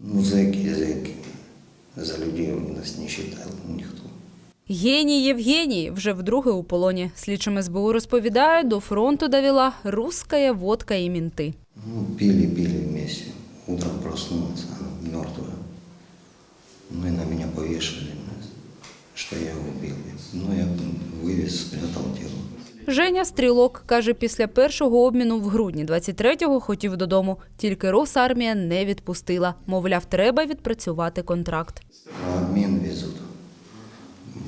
Ну, зэки, зэки. За людей нас не считал никто. Геній Євгеній вже вдруге у полоні. Слідчим СБУ розповідають, до фронту довела русская водка і мінти. Ну, пили, пили вместе. Утром проснулся, она мертвая. Ну и на меня повешали, что я его убил. Ну, я вывез, спрятал тело. Женя Стрілок каже, після першого обміну в грудні 23-го хотів додому. Тільки Росармія не відпустила. Мовляв, треба відпрацювати контракт. На обмен везут.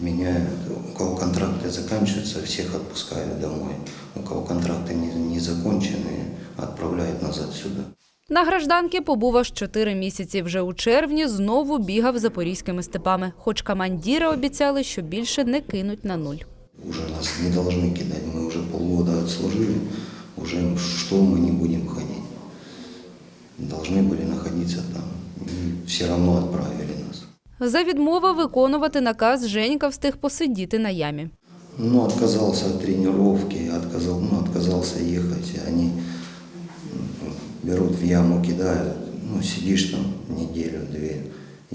Меняют. У кого контракты заканчиваются, всех отпускают домой. У кого контракты не, не закончены, отправляют назад сюда. На гражданки побув аж чотири місяці. Вже у червні знову бігав запорізькими степами. Хоч командіри обіцяли, що більше не кинуть на нуль. Уже нас не должны кидать. Мы уже полгода отслужили. Уже что мы не будем ходить. Должны были находиться там. И все равно отправили нас. За відмови виконувати наказ Женька встиг посидіти на ямі. Ну, отказался от тренировки, отказал, ну, отказался ехать. Они м, берут в яму, кидают. Ну, сидишь там неделю-две.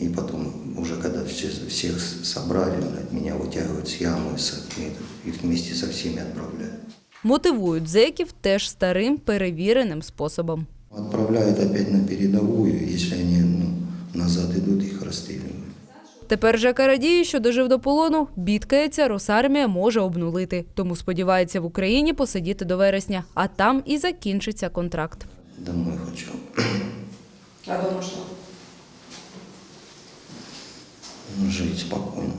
И потом, уже когда все, всех собрали, блядь, меня вытягивают с ямы с, и вместе со всеми отправляют. Мотивують зеків теж старим перевіреним способом. Отправляют опять на передовую, если они ну, назад идут, их расстреливают. Тепер Жека радіє, що дожив до полону, бідкається, Росармія може обнулити. Тому сподівається в Україні посидіти до вересня, а там і закінчиться контракт. Домой хочу. А дома что? Жить спокойно.